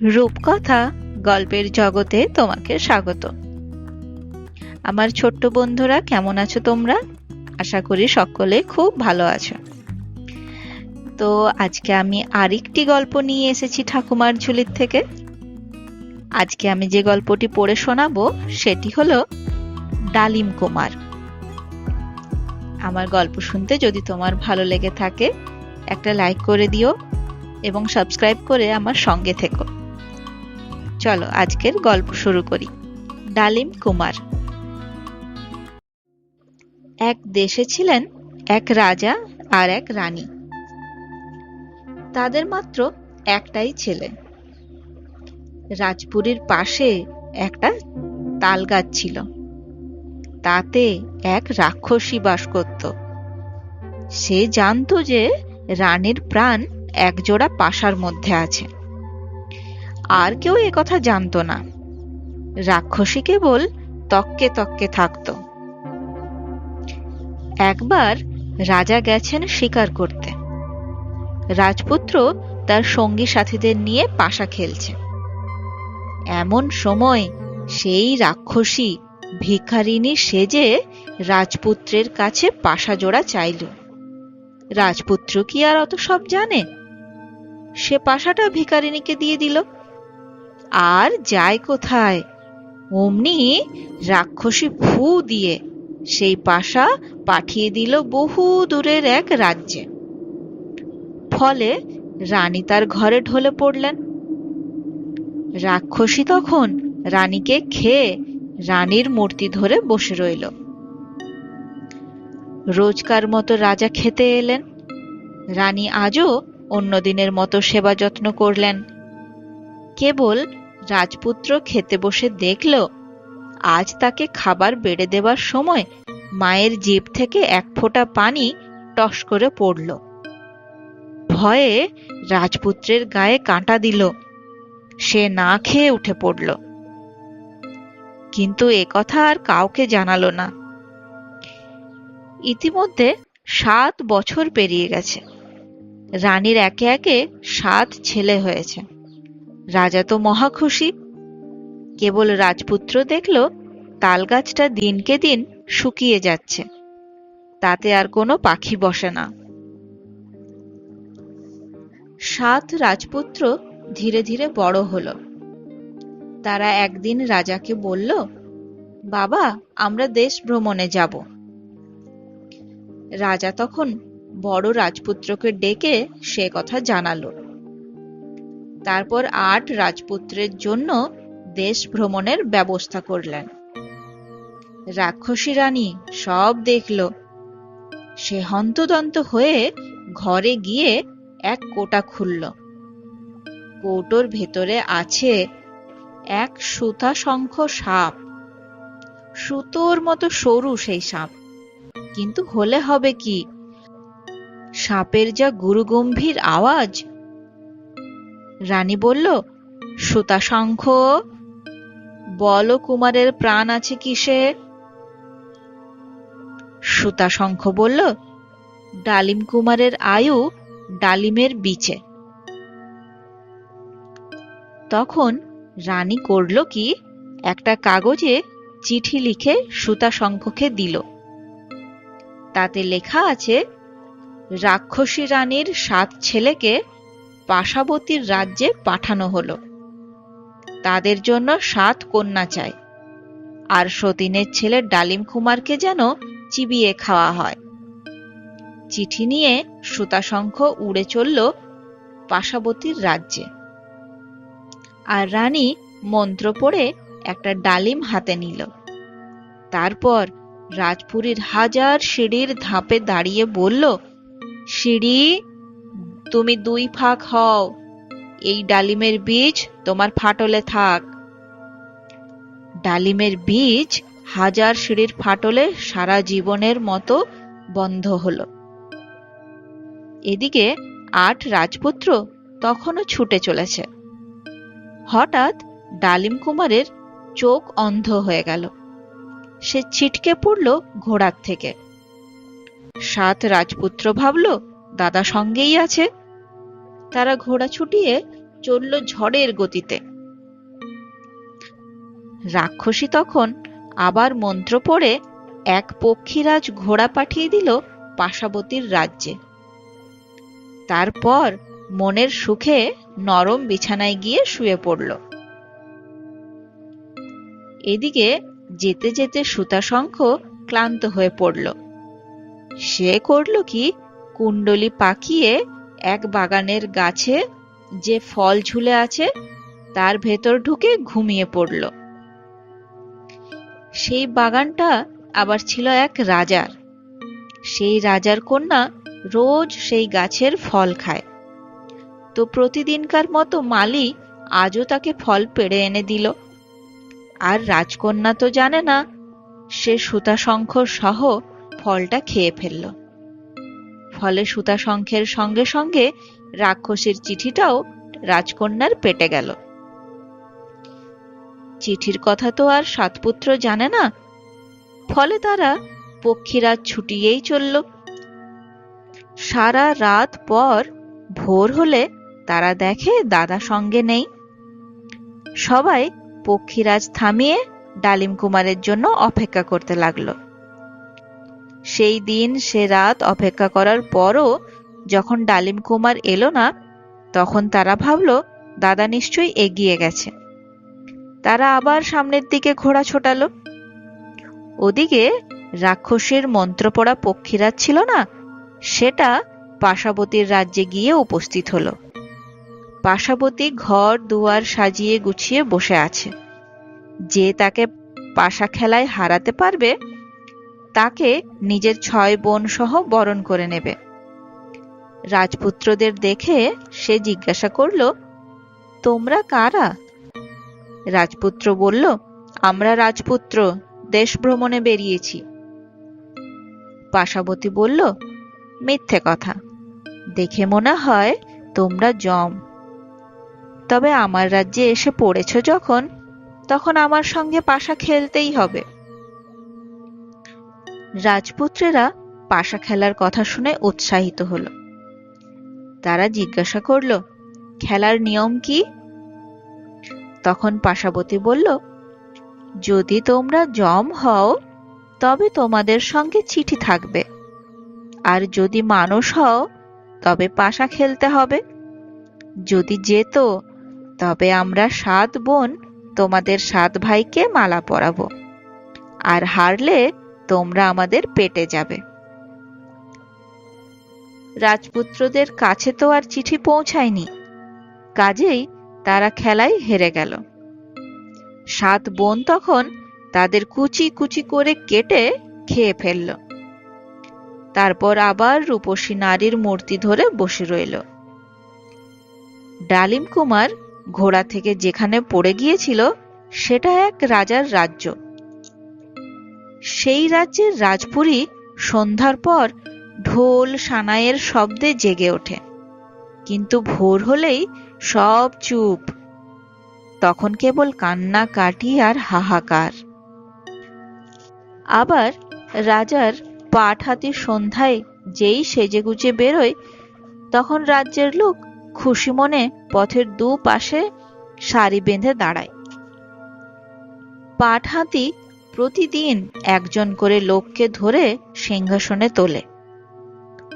রূপকথা গল্পের জগতে তোমাকে স্বাগত। আমার ছোট্ট বন্ধুরা, কেমন আছো তোমরা? আশা করি সকলে খুব ভালো আছো। তো আজকে আমি আরেকটি গল্প নিয়ে এসেছি ঠাকুমার ঝুলির থেকে। আজকে আমি যে গল্পটি পড়ে শোনাবো, সেটি হলো ডালিম কুমার। আমার গল্প শুনতে যদি তোমার ভালো লেগে থাকে, একটা লাইক করে দিও এবং সাবস্ক্রাইব করে আমার সঙ্গে থেকো। চলো আজকের গল্প শুরু করি। ডালিম কুমার। এক দেশে ছিলেন এক রাজা আর এক রানী। তাদের মাত্র একটাই ছেলে। রাজপুরীর পাশে একটা তাল গাছ ছিল। তাতে এক রাক্ষসী বাস করত। সে জানতো যে রানীর প্রাণ একজোড়া পাশার মধ্যে আছে। আর কেউ কথা জানতো না। রাক্ষসী কেবল তককে তককে থাকত। একবার রাজা গেছেন শিকার করতে। রাজপুত্র তার সঙ্গী সাথীদের নিয়ে পাশা খেলছে। এমন সময় সেই রাক্ষসী ভিখারিনী সেজে রাজপুত্রের কাছে পাশা জোড়া চাইল। রাজপুত্র কি আর অত সব জানে? সে পাশাটা ভিখারিনীকে দিয়ে দিল। আর যায় কোথায়? অমনি রাক্ষসী ফু দিয়ে সেই পাশা পাঠিয়ে দিল বহু দূরের এক রাজ্যে। ফলে রানী তার ঘরে ঢলে পড়লেন। রাক্ষসী তখন রানীকে খেয়ে রানীর মূর্তি ধরে বসে রইল। রোজকার মতো রাজা খেতে এলেন। রানী আজও অন্যদিনের মতো সেবা যত্ন করলেন। কেবল রাজপুত্র খেতে বসে দেখল, আজ তাকে খাবার বেড়ে দেবার সময় মায়ের জিভ থেকে এক ফোঁটা পানি টস করে পড়ল। ভয়ে রাজপুত্রের গায়ে কাঁটা দিল, সে না খেয়ে উঠে পড়ল। কিন্তু এ কথা আর কাউকে জানালো না। ইতিমধ্যে সাত বছর পেরিয়ে গেছে। রানীর একে একে সাত ছেলে হয়েছে। রাজা তো মহা খুশি। কেবল রাজপুত্র দেখল, তালগাছটা দিনকে দিন শুকিয়ে যাচ্ছে। তাতে আর কোনো পাখি বসে না। সাত রাজপুত্র ধীরে ধীরে বড় হলো। তারা একদিন রাজাকে বলল, বাবা, আমরা দেশ ভ্রমণে যাব। রাজা তখন বড় রাজপুত্রকে ডেকে সে কথা জানালো। তারপর আট রাজপুত্রের জন্য দেশ ভ্রমণের ব্যবস্থা করলেন। রাক্ষসী রানী সব দেখল। সে হন্তদন্ত হয়ে ঘরে গিয়ে এক কোটা খুলল। কৌটোর ভেতরে আছে এক সুতা শঙ্খ সাপ। সুতোর মতো সরু সেই সাপ। কিন্তু হলে হবে কি? সাপের যা গুরুগম্ভীর আওয়াজ রানী বলল, সুতা শঙ্খ, বল কুমারের প্রাণ আছে কিসে? সুতা শঙ্খ বলল, ডালিম কুমারের আয়ু ডালিমের বিচে। তখন রানী করল কি, একটা কাগজে চিঠি লিখে সুতা শঙ্খকে দিল। তাতে লেখা আছে, রাক্ষসী রানীর সাত ছেলেকে পাশাবতীর রাজ্যে পাঠানো হল। তাদের জন্য সাত কন্যা চাই। আর সতীনের ছেলে ডালিম কুমারকে যেন চিবিয়ে খাওয়া হয়। চিঠি নিয়ে সুতাশঙ্খ উড়ে চলল পাশাবতীর রাজ্যে। আর রানী মন্ত্র পড়ে একটা ডালিম হাতে নিল। তারপর রাজপুরীর হাজার সিঁড়ির ধাপে দাঁড়িয়ে বলল, সিঁড়ি তুমি দুই ফাঁক হও। এই ডালিমের বীজ তোমার ফাটলে থাক। ডালিমের বীজ হাজার সিঁড়ির ফাটলে সারা জীবনের মতো বন্ধ হলো। এদিকে আট রাজপুত্র তখনও ছুটে চলেছে। হঠাৎ ডালিম কুমারের চোখ অন্ধ হয়ে গেল। সে ছিটকে পড়ল ঘোড়ার থেকে। সাত রাজপুত্র ভাবল দাদা সঙ্গেই আছে। তারা ঘোড়া ছুটিয়ে চলল ঝড়ের গতিতে। রাক্ষসী তখন আবার মন্ত্র পড়ে এক পক্ষীরাজ ঘোড়া পাঠিয়ে দিল পাশাবতীর রাজ্যে। তারপর মনের সুখে নরম বিছানায় গিয়ে শুয়ে পড়ল। এদিকে যেতে যেতে সুতাশঙ্খ ক্লান্ত হয়ে পড়ল। সে করল কি? কুণ্ডলি পাকিয়ে এক বাগানের গাছে যে ফল ঝুলে আছে, তার ভেতর ঢুকে ঘুমিয়ে পড়ল। সেই বাগানটা আবার ছিল এক রাজার। সেই রাজার কন্যা রোজ সেই গাছের ফল খায়। তো প্রতিদিনকার মতো মালি আজও তাকে ফল পেড়ে এনে দিল। আর রাজকন্যা তো জানে না, সে সুতাশঙ্খ সহ ফলটা খেয়ে ফেলল। ফলে সুতা সুতাশঙ্খের সঙ্গে সঙ্গে রাক্ষসীর চিঠিটাও রাজকন্যার পেটে গেল। চিঠির কথা তো আর সাতপুত্র জানে না। ফলে তারা পক্ষীরাজ ছুটিয়েই চলল। সারা রাত পর ভোর হলে তারা দেখে দাদা সঙ্গে নেই। সবাই পক্ষীরাজ থামিয়ে ডালিম কুমারের জন্য অপেক্ষা করতে লাগল। সেই দিন, সে রাত অপেক্ষা করার পরও যখন ডালিম কুমার এলো না, তখন তারা ভাবল, দাদা নিশ্চয়ই এগিয়ে গেছে। তারা আবার সামনের দিকে ঘোড়া ছোটালো। ওদিকে রাক্ষসের মন্ত্র পড়া পক্ষীরাজ ছিল না, সেটা পাশাবতীর রাজ্যে গিয়ে উপস্থিত হলো। পাশাবতী ঘর দুয়ার সাজিয়ে গুছিয়ে বসে আছে। যে তাকে পাশা খেলায় হারাতে পারবে তাকে নিজের ছয় বোন সহ বরণ করে নেবে। রাজপুত্রদের দেখে সে জিজ্ঞাসা করল, তোমরা কারা? রাজপুত্র বলল, আমরা রাজপুত্র, দেশ ভ্রমণে বেরিয়েছি। পাশাবতী বলল, মিথ্যে কথা। দেখে মনে হয় তোমরা জম। তবে আমার রাজ্যে এসে পড়েছ যখন, তখন আমার সঙ্গে পাশা খেলতেই হবে। রাজপুত্রেরা পাশা খেলার কথা শুনে উৎসাহিত হলো। তারা জিজ্ঞাসা করল, খেলার নিয়ম কি? তখন পাশাবতী বলল, যদি তোমরা জম হও, তবে তোমাদের সঙ্গে চিঠি থাকবে। আর যদি মানুষ হও, তবে পাশা খেলতে হবে। যদি যেত, তবে আমরা সাত বোন তোমাদের সাত ভাইকে মালা পরাবো। আর হারলে তোমরা আমাদের পেটে যাবে। রাজপুত্রদের কাছে তো আর চিঠি পৌঁছায়নি। কাজেই তারা খেলায় হেরে গেল। সাত বোন তখন তাদের কুচি কুচি করে কেটে খেয়ে ফেলল। তারপর আবার রূপসী নারীর মূর্তি ধরে বসে রইল। ডালিম কুমার ঘোড়া থেকে যেখানে পড়ে গিয়েছিল, সেটা এক রাজার রাজ্য। সেই রাজ্যের রাজপুরী সন্ধ্যার পর ঢোল সানাইয়ের শব্দে জেগে ওঠে। কিন্তু ভোর হলেই সব চুপ। তখন কেবল কান্না, কাটি আর হাহাকার। আবার রাজার পাট হাতি সন্ধ্যায় যেই সেজেগুজে বেরোয়, তখন রাজ্যের লোক খুশি মনে পথের দু পাশে সারি বেঁধে দাঁড়ায়। পাট হাতি প্রতিদিন একজন করে লোককে ধরে সিংহাসনে তোলে।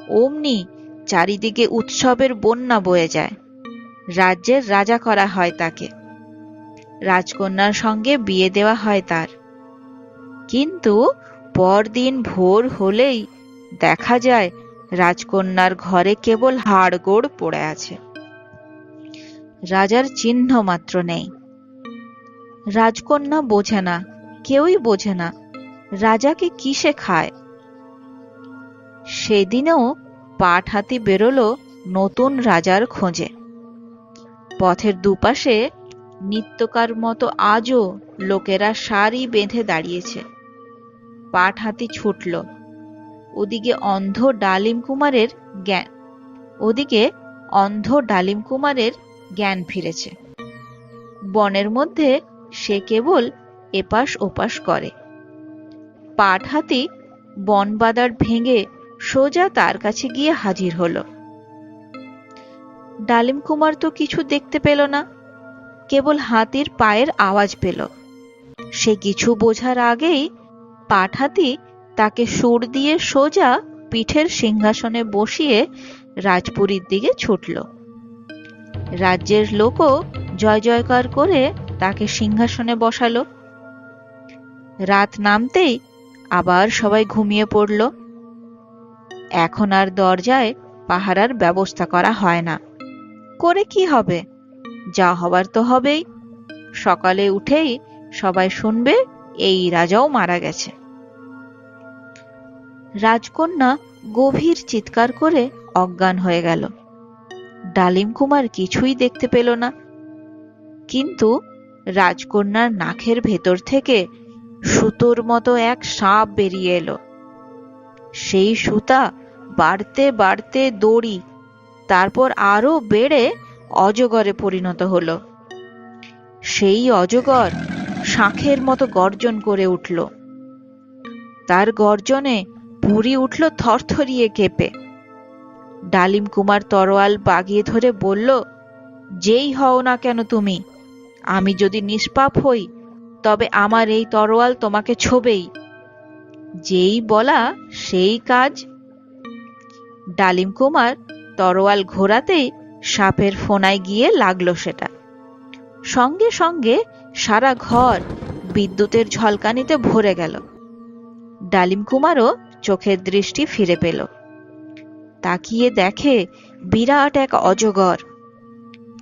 অমনি চারিদিকে উৎসবের বন্যা বয়ে যায়। রাজ্যের রাজা করা হয় তাকে। রাজকন্যার সঙ্গে বিয়ে দেওয়া হয় তার। কিন্তু পরদিন ভোর হলেই দেখা যায় রাজকন্যার ঘরে কেবল হাড়গোড় পড়ে আছে। রাজার চিহ্ন মাত্র নেই। রাজকন্যা বোঝে না কেউই বোঝে না, রাজাকে কিসে খায়? সেদিনেও পাট হাতি বেরোলো নতুন রাজার খোঁজে। পথের দুপাশে নিত্যকার মতো আজও লোকেরা সারি বেঁধে দাঁড়িয়েছে। পাট হাতি ছুটল। ওদিকে অন্ধ ডালিম কুমারের জ্ঞান, ওদিকে অন্ধ ডালিম কুমারের জ্ঞান ফিরেছে। বনের মধ্যে সে কেবল এপাশ ওপাশ করে। পাট হাতি বনবাদার ভেঙে সোজা তার কাছে গিয়ে হাজির হল। ডালিম কুমার তো কিছু দেখতে পেল না, কেবল হাতির পায়ের আওয়াজ পেল। সে কিছু বোঝার আগেই পাঠাতি তাকে সুর দিয়ে সোজা পিঠের সিংহাসনে বসিয়ে রাজপুরীর দিকে ছুটল। রাজ্যের লোকও জয় জয়কার করে তাকে সিংহাসনে বসালো। রাত নামতেই আবার সবাই ঘুমিয়ে পড়ল। এখন আর দরজায় পাহারার ব্যবস্থা করা হয় না। করে কি হবে? যা হবার তো হবেই। সকালে উঠেই সবাই শুনবে, এই রাজাও মারা গেছে। রাজকন্যা গভীর চিৎকার করে অজ্ঞান হয়ে গেল। ডালিম কুমার কিছুই দেখতে পেল না। কিন্তু রাজকন্যার নাখের ভেতর থেকে সুতোর মতো এক সাপ বেরিয়ে এলো। সেই সুতা বাড়তে বাড়তে দড়ি, তারপর আরও বেড়ে অজগরে পরিণত হলো। সেই অজগর শাঁখের মতো গর্জন করে উঠল। তার গর্জনে পুরি উঠল থরথরিয়ে কেঁপে ডালিম কুমার তরোয়াল বাগিয়ে ধরে বলল, যেই হও না কেন তুমি, আমি যদি নিষ্পাপ হই তবে আমার এই তরোয়াল তোমাকে ছোবেই। যেই বলা, সেই কাজ। ডালিম কুমার তরোয়াল ঘোরাতেই সাপের ফোনায় গিয়ে লাগল সেটা। সঙ্গে সঙ্গে সারা ঘর বিদ্যুতের ঝলকানিতে ভরে গেল। ডালিম কুমারও চোখের দৃষ্টি ফিরে পেল। তাকিয়ে দেখে বিরাট এক অজগর।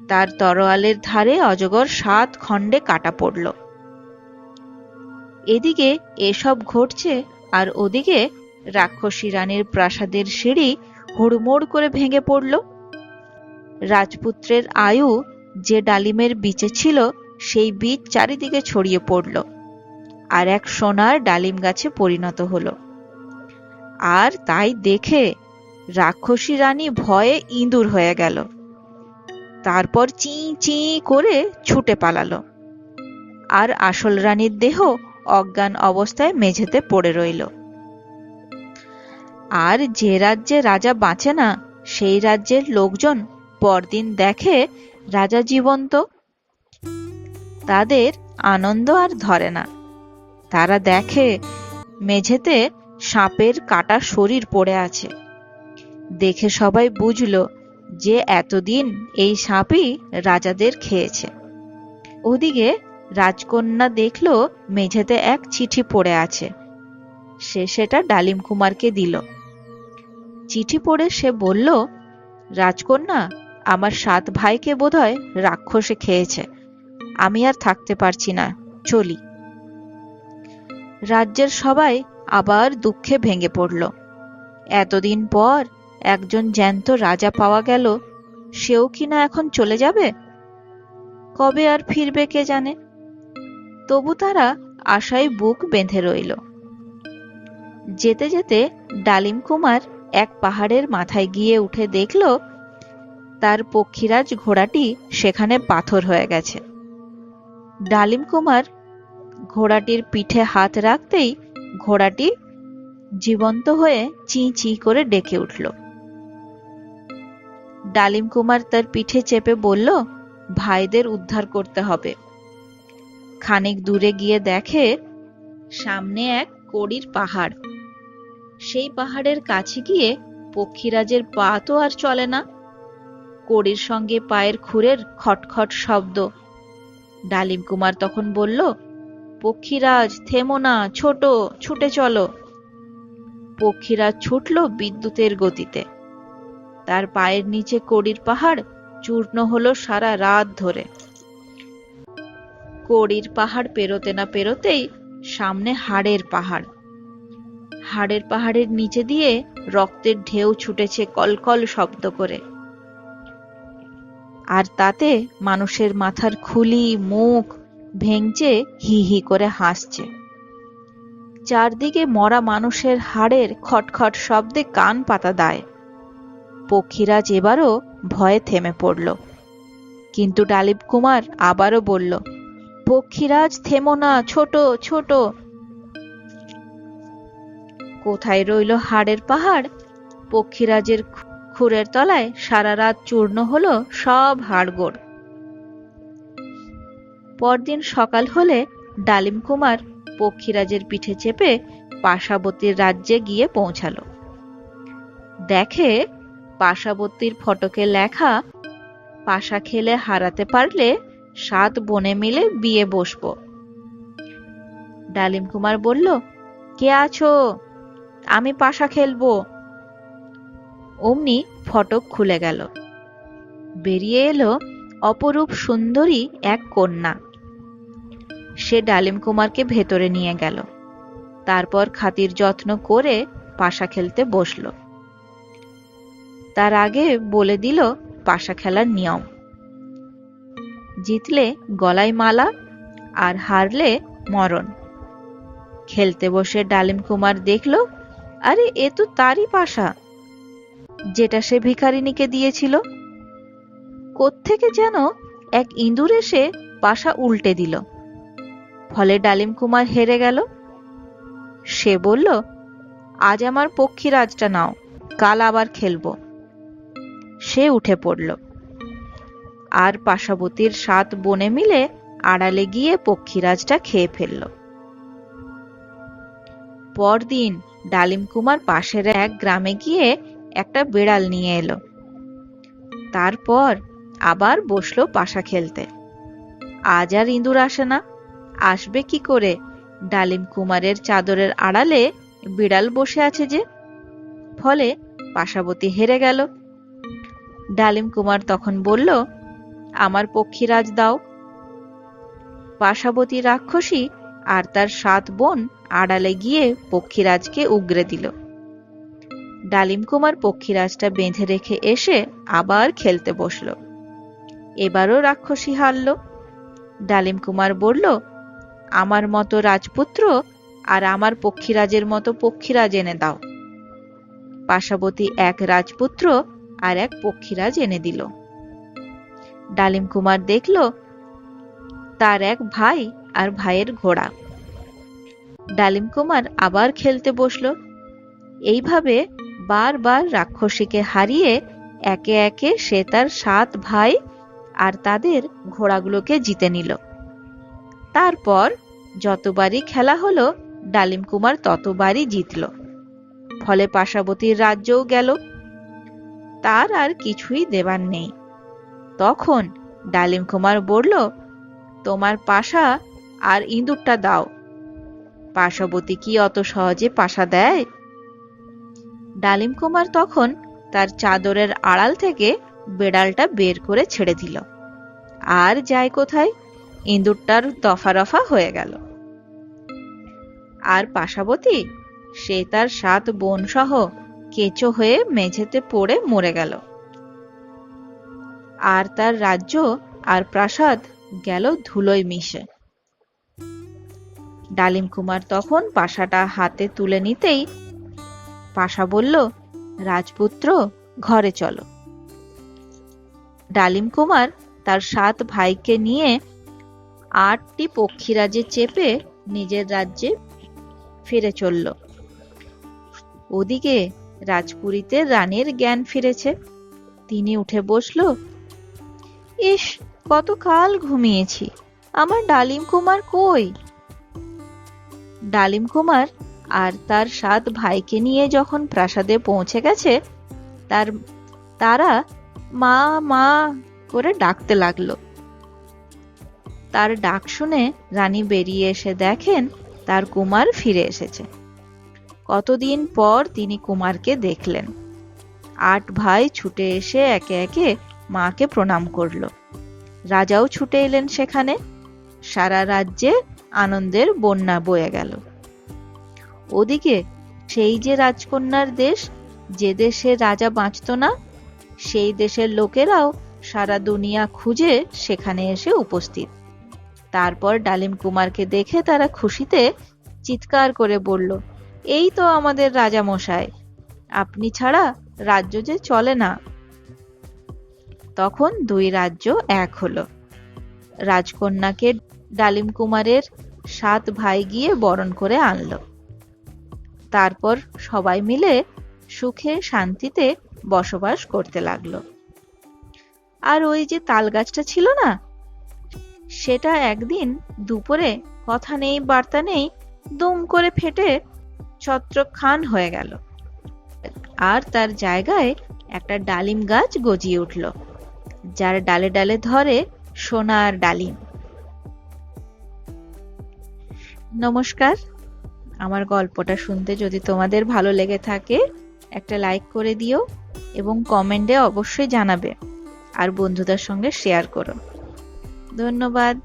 তার তরোয়ালের ধারে অজগর সাত খণ্ডে কাটা পড়ল। এদিকে এসব ঘটছে আর ওদিকে রাক্ষসী রানীর প্রাসাদের সিঁড়ি হুড়মুড় করে ভেঙে পড়ল। রাজপুত্রের আয়ু যে ডালিমের বিচে ছিল, সেই বীজ চারিদিকে ছড়িয়ে পড়ল আর এক সোনার ডালিম গাছে পরিণত হলো। আর তাই দেখে রাক্ষসী রানী ভয়ে ইঁদুর হয়ে গেল। তারপর চি চি করে ছুটে পালালো। আর আসল রানীর দেহ অজ্ঞান অবস্থায় মেঝেতে পড়ে রইল। আর যে রাজ্যে রাজা বাঁচে না, সেই রাজ্যের লোকজন পরদিন দেখে রাজা জীবন্ত। তাদের আনন্দ আর ধরে না। তারা দেখে মেঝেতে সাপের কাটা শরীর পড়ে আছে। দেখে সবাই বুঝল যে এতদিন এই সাপই রাজাদের খেয়েছে। ওদিকে রাজকন্যা দেখল মেঝেতে এক চিঠি পড়ে আছে। সে সেটা ডালিম কুমারকে দিল। চিঠি পড়ে সে বলল, রাজকন্যা, আমার সাত ভাইকে বোধহয় রাক্ষসে খেয়েছে। আমি আর থাকতে পারছি না, চলি। রাজ্যের সবাই আবার দুঃখে ভেঙে পড়ল। এতদিন পর একজন জ্যান্ত রাজা পাওয়া গেল, সেও কিনা এখন চলে যাবে? কবে আর ফিরবে কে জানে? তবু তারা আশায় বুক বেঁধে রইল। যেতে যেতে ডালিম কুমার এক পাহাড়ের মাথায় গিয়ে উঠে দেখল, তার পক্ষীরাজ ঘোড়াটি সেখানে পাথর হয়ে গেছে। ডালিম কুমার ঘোড়াটির পিঠে হাত রাখতেই ঘোড়াটি জীবন্ত হয়ে চি চি করে ডেকে উঠল। ডালিম কুমার তার পিঠে চেপে বলল, ভাইদের উদ্ধার করতে হবে। খানিক দূরে গিয়ে দেখে সামনে এক কড়ির পাহাড়। সেই পাহাড়ের কাছে গিয়ে পক্ষীরাজের পা তো আর চলে না। কড়ির সঙ্গে পায়ের খুরের খটখট শব্দ। ডালিম কুমার তখন বলল, পক্ষীরাজ, থেমো না, ছোট, ছুটে চলো। পক্ষীরাজ ছুটল বিদ্যুতের গতিতে। তার পায়ের নিচে কড়ির পাহাড় চূর্ণ হলো সারা রাত ধরে। কড়ির পাহাড় পেরোতে না পেরোতেই সামনে হাড়ের পাহাড়। হাড়ের পাহাড়ের নিচে দিয়ে রক্তের ঢেউ ছুটেছে কলকল শব্দ করে। আর তাতে মানুষের মাথার খুলি, মুখ ভেঙচে, হি হি করে হাসছে। চারদিকে মরা মানুষের হাড়ের খটখট শব্দে কান পাতা দেয়। পক্ষীরাজ এবারও ভয়ে থেমে পড়ল। কিন্তু ডালিব কুমার আবারও বলল পক্ষীরাজ, থেমো না, ছোট ছোট। কোথায় রইল হাড়ের পাহাড়? পক্ষীরাজের খুরের তলায় সারা রাত চূর্ণ হলো সব হাড়গোড়। পরদিন সকাল হলে ডালিম কুমার পক্ষীরাজের পিঠে চেপে পাশাবতীর রাজ্যে গিয়ে পৌঁছালো। দেখে পাশাবতীর ফটকে লেখা, পাশা খেলে হারাতে পারলে সাত বনে মিলে বিয়ে বসবো। ডালিম কুমার বলল, কে আছো? আমি পাশা খেলব। অমনি ফটক খুলে গেল। বেরিয়ে এলো অপরূপ সুন্দরী এক কন্যা। সে ডালিম কুমারকে ভেতরে নিয়ে গেল। তারপর খাতির যত্ন করে পাশা খেলতে বসল। তার আগে বলে দিল, পাশা খেলার নিয়ম। জিতলে গলায় মালা আর হারলে মরণ। খেলতে বসে ডালিম কুমার দেখল, আরে, এ তো তারই পাশা। যেটা সে ভিখারিনীকে দিয়েছিল। কোত্থেকে যেন এক ইঁদুর এসে পাশা উল্টে দিল। ফলে ডালিম কুমার হেরে গেল। সে বলল, আজ আমার পক্ষী রাজটা নাও, কাল আবার খেলব। সে উঠে পড়ল। আর পাশাবতীর সাত বনে মিলে আড়ালে গিয়ে পক্ষীরাজটা খেয়ে ফেলল। পরদিন ডালিম কুমার পাশের এক গ্রামে গিয়ে একটা বিড়াল নিয়ে এলো। তারপর আবার বসল পাশা খেলতে। আজ আর ইঁদুর আসে না। আসবে কি করে? ডালিম কুমারের চাদরের আড়ালে বিড়াল বসে আছে যে। ফলে পাশাবতী হেরে গেল। ডালিম কুমার তখন বলল আমার পক্ষীরাজ দাও। পাশাবতী রাক্ষসী আর তার সাত বোন আড়ালে গিয়ে পক্ষীরাজকে উগরে দিল। ডালিম কুমার পক্ষীরাজটা বেঁধে রেখে এসে আবার খেলতে বসল। এবারও রাক্ষসী হারল। ডালিম কুমার বলল, আমার মতো রাজপুত্র আর আমার পক্ষীরাজের মতো পক্ষীরাজ এনে দাও। পাশাবতী এক রাজপুত্র আর এক পক্ষীরাজ এনে দিল। ডালিম কুমার দেখল তার এক ভাই আর ভাইয়ের ঘোড়া। ডালিম কুমার আবার খেলতে বসল। এইভাবে বারবার রাক্ষসীকে হারিয়ে একে একে সে তার সাত ভাই আর তাদের ঘোড়াগুলোকে জিতে নিল। তারপর যতবারই খেলা হলো, ডালিম কুমার ততবারই জিতল। ফলে পাশাবতীর রাজ্যও গেল। তার আর কিছুই দেবার নেই। তখন ডালিম কুমার বলল, তোমার পাশা আর ইঁদুরটা দাও। পাশাবতী কি অত সহজে পাশা দেয়? ডালিম কুমার তখন তার চাদরের আড়াল থেকে বেড়ালটা বের করে ছেড়ে দিল। আর যায় কোথায়? ইঁদুরটার দফা রফা হয়ে গেল। আর পাশাবতী সে তার সাত বোন সহ কেঁচো হয়ে মেঝেতে পড়ে মরে গেল। আর তার রাজ্য আর প্রাসাদ গেল ধুলোয় মিশে। ডালিম কুমার তখন পাশাটা হাতে তুলে নিতেই পাশা বলল, রাজপুত্র, ঘরে চলো। ডালিম কুমার তার সাত ভাইকে নিয়ে আটটি পক্ষীরাজে চেপে নিজের রাজ্যে ফিরে চলল। ওদিকে রাজপুরীতে রানীর জ্ঞান ফিরেছে। তিনি উঠে বসল ইস, কতকাল ঘুমিয়েছি। আমার ডালিম কুমার কই? ডালিম কুমার আর তার সাত ভাইকে নিয়ে যখন প্রাসাদে পৌঁছে গেছে, তার, তারা মা মা করে ডাকতে লাগল। তার ডাক শুনে রানী বেরিয়ে এসে দেখেন তার কুমার ফিরে এসেছে। কতদিন পর তিনি কুমারকে দেখলেন। আট ভাই ছুটে এসে একে একে মাকে প্রণাম করল। রাজাও ছুটে এলেন সেখানে। সারা রাজ্যে আনন্দের বন্যা বয়ে গেল। ওদিকে সেই যে রাজকন্যার দেশ, যে দেশে রাজা বাঁচত না, সেই দেশের লোকেরাও সারা দুনিয়া খুঁজে সেখানে এসে উপস্থিত। তারপর ডালিম কুমারকে দেখে তারা খুশিতে চিৎকার করে বলল, এই তো আমাদের রাজা মশাই আপনি ছাড়া রাজ্য যে চলে না তখন দুই রাজ্য এক হলো। রাজকন্যাকে ডালিম কুমারের সাত ভাই গিয়ে বরণ করে আনলো। তারপর সবাই মিলে সুখে শান্তিতে বসবাস করতে লাগল। আর ওই যে তাল গাছটা ছিল না, সেটা একদিন দুপুরে কথা নেই, বার্তা নেই, দুম করে ফেটে ছত্রখান হয়ে গেল। আর তার জায়গায় একটা ডালিম গাছ গজিয়ে উঠল। যার ডালে ডালে ধরে সোনার ডালিম। নমস্কার। আমার গল্পটা শুনতে যদি তোমাদের ভালো লেগে থাকে, একটা লাইক করে দিও এবং কমেন্টে অবশ্যই জানাবে। আর বন্ধুদের সঙ্গে শেয়ার করো। ধন্যবাদ।